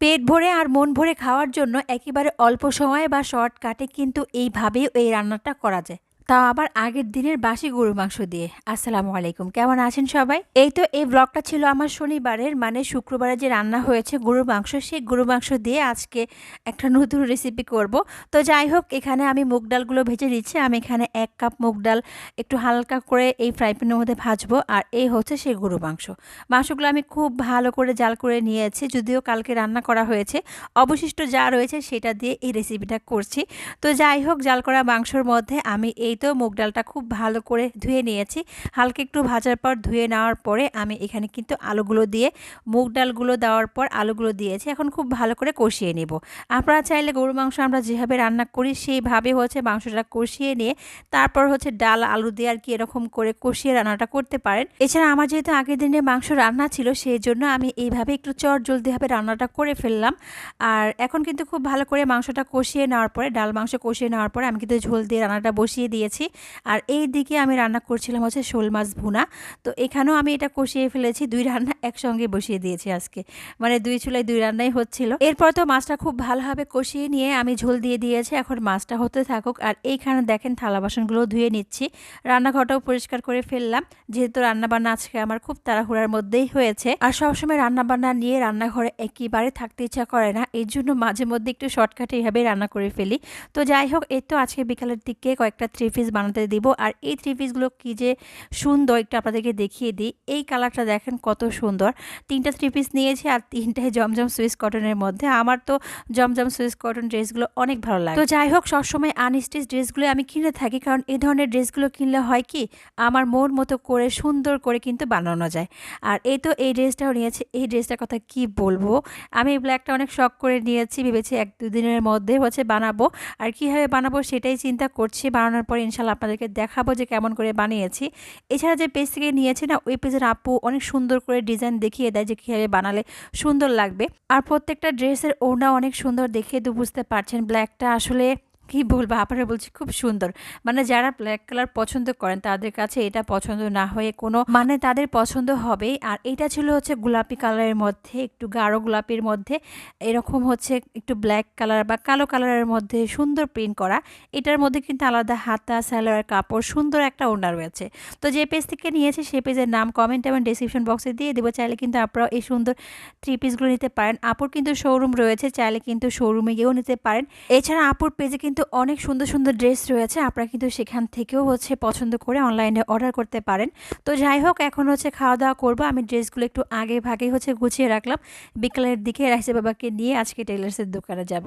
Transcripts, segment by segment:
পেট ভরে আর মন ভরে খাওয়ার জন্য একেবারে অল্প সময়ে বা শর্টকাটে কিন্তু এইভাবেই এই রান্নাটা করা যায়। তাও আবার আগের দিনের বাসি গরু মাংস দিয়ে। আসসালামু আলাইকুম, কেমন আছেন সবাই? এই তো এই ব্লগটা ছিল আমার শনিবারের মানে শুক্রবারে যে রান্না হয়েছে গরুর মাংস, সেই গরুর মাংস দিয়ে আজকে একটা নতুন রেসিপি করব। তো যাই হোক, এখানে আমি মুগ ডালগুলো ভেজে দিচ্ছি আমি এখানে এক কাপ মুগ ডাল একটু হালকা করে এই ফ্রাই প্যানের মধ্যে ভাজবো, আর এই হচ্ছে সেই গরু মাংস। মাংসগুলো আমি খুব ভালো করে জাল করে নিয়েছি, যদিও কালকে রান্না করা হয়েছে। অবশিষ্ট যা রয়েছে সেটা দিয়ে এই রেসিপিটা করছি। তো যাই হোক, জাল করা মাংসর মধ্যে আমি এই তো মুগ ডালটা খুব ভালো করে ধুয়ে নিয়েছি। হালকা একটু ভাজার পর ধুয়ে নেওয়ার পরে আমি এখানে কিন্তু আলুগুলো দিয়ে মুগ ডালগুলো দেওয়ার পর আলুগুলো দিয়েছি। এখন খুব ভালো করে কষিয়ে নেব। আপনারা চাইলে গরু মাংস আমরা যেভাবে রান্না করি সেইভাবে হচ্ছে মাংসটা কষিয়ে নিয়ে তারপর হচ্ছে ডাল, আলু দিয়ে আর কি এরকম করে কষিয়ে রান্নাটা করতে পারেন। এছাড়া আমার যেহেতু আগের দিনে মাংস রান্না ছিল সেই জন্য আমি এইভাবে একটু চট জলদিভাবে রান্নাটা করে ফেললাম। আর এখন কিন্তু খুব ভালো করে মাংসটা কষিয়ে নেওয়ার পরে, ডাল মাংস কষিয়ে নেওয়ার পরে আমি কিন্তু ঝোল দিয়ে রান্নাটা বসিয়ে দিয়েছি। আর এই দিকে আমি রান্না করছিলাম হচ্ছে শোল মাছ ভুনা। তো এখানেও আমি এটা কষিয়ে ফেলেছি, দুই রান্না একসঙ্গে বসিয়ে দিয়েছি আজকে। মানে দুই চুলায় দুই রান্নাই হচ্ছিল। এরপর তো মাছটা খুব ভালোভাবে কষিয়ে নিয়ে আমি ঝোল দিয়ে দিয়েছি। এখন মাছটা হতে থাকুক। আর এইখানে দেখেন থালা বাসনগুলো ধুয়ে নিচ্ছি। রান্নাঘরটাও পরিষ্কার করে ফেললাম। যেহেতু রান্নাবান্না আজকে আমার খুব তাড়াহুড়ার মধ্যেই হয়েছে। আর সবসময় রান্নাবান্না নিয়ে রান্নাঘরে একেবারে থাকতে ইচ্ছা করে না। এই জন্য মাঝে মধ্যে একটু শর্টকাটে এইভাবে রান্না করে ফেলি। তো যাই হোক, এই তো আজকে বিকালের দিকে কয়েকটা থ্রি পিস বানাতে দিব। আর এই থ্রি পিসগুলো কী যে সুন্দর একটু আপনাদেরকে দেখিয়ে দিই। এই কালারটা দেখেন কত সুন্দর। তিনটা থ্রি পিস নিয়েছি আর তিনটাই জমজম সুইস কটনের মধ্যে। আমার তো জমজম সুইস কটন ড্রেসগুলো অনেক ভালো লাগে। তো যাই হোক, সবসময় আনস্টিচ ড্রেসগুলো আমি কিনে থাকি। কারণ এই ধরনের ড্রেসগুলো কিনলে হয় কি, আমার মন মতো করে, সুন্দর করে কিন্তু বানানো যায়। আর এই তো এই ড্রেসটাও নিয়েছে। এই ড্রেসটার কথা কি বলব? আমি এই ব্ল্যাকটা অনেক শখ করে নিয়েছি। ভেবেছি এক দুদিনের মধ্যে হচ্ছে বানাবো। আর কীভাবে বানাবো সেটাই চিন্তা করছি। বানানোর পর ইনশাল্লাহ আপনাদেরকে দেখাবো যে কেমন করে বানিয়েছি। এছাড়া যে পেজ থেকে নিয়েছি না, ওই পেজের আপু অনেক সুন্দর করে ডিজাইন দেখিয়ে দেয় যে কীভাবে বানালে সুন্দর লাগবে। আর প্রত্যেকটা ড্রেসের ওড়না অনেক সুন্দর দেখিয়ে তো বুঝতে পারছেন। ব্ল্যাকটা আসলে কি বলব? আপনারা বলছি খুব সুন্দর। মানে যারা ব্ল্যাক কালার পছন্দ করেন, তাদের কাছে এটা পছন্দ না হয়ে কোনো মানে তাদের পছন্দ হবেই। আর এটা ছিল হচ্ছে গোলাপি কালারের মধ্যে, একটু গাঢ় গোলাপির মধ্যে। এরকম হচ্ছে একটু ব্ল্যাক কালার বা কালো কালারের মধ্যে সুন্দর প্রিন্ট করা। এটার মধ্যে কিন্তু আলাদা হাতা স্যালোয়ার কাপড়, সুন্দর একটা ওনার রয়েছে। তো যে পেজ থেকে নিয়েছে সেই পেজের নাম কমেন্ট এবং ডিসক্রিপশন বক্সে দিয়ে দেবো। চাইলে কিন্তু আপনারা এই সুন্দর থ্রি পিসগুলো নিতে পারেন। আপুর কিন্তু শোরুম রয়েছে, চাইলে কিন্তু শোরুমে গিয়েও নিতে পারেন। এছাড়া আপুর পেজে কিন্তু কিন্তু অনেক সুন্দর সুন্দর ড্রেস রয়েছে। আপনারা কিন্তু সেখান থেকেও হচ্ছে পছন্দ করে অনলাইনে অর্ডার করতে পারেন। তো যাই হোক, এখন হচ্ছে খাওয়া দাওয়া করব। আমি ড্রেসগুলো একটু আগে ভাগে হচ্ছে গুছিয়ে রাখলাম। বিকালের দিকে রাইসে বাবাকে নিয়ে আজকে টেলার্সের দোকানে যাব।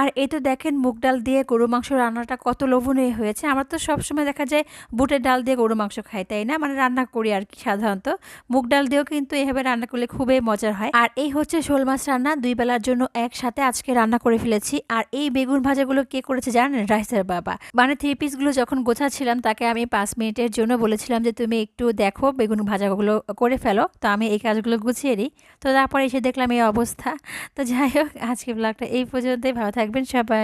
আর এই তো দেখেন, মুগ ডাল দিয়ে গরু মাংস রান্নাটা কত লোভনীয় হয়েছে। আমার তো সবসময় দেখা যায় বুটের ডাল দিয়ে গরু মাংস খাই, তাই না? মানে রান্না করি আর কি সাধারণত। মুগ ডাল দিয়েও কিন্তু এভাবে রান্না করলে খুবই মজার হয়। আর এই হচ্ছে শোল মাছ রান্না। দুই বেলার জন্য একসাথে আজকে রান্না করে ফেলেছি। আর এই বেগুন ভাজাগুলো কে করেছে হচ্ছে, জানেন, রাইসার বাবা। মানে থ্রি পিসগুলো যখন গোছাচ্ছিলাম, তাকে আমি পাঁচ মিনিটের জন্য বলেছিলাম যে, তুমি একটু দেখো বেগুন ভাজাগুলো করে ফেলো। তো আমি এই কাজগুলো গুছিয়ে দিই তো তারপরে এসে দেখলাম এই অবস্থা। তো যাই হোক আজকে ব্লগটা এই পর্যন্তই। ভালো থাকবেন সবাই।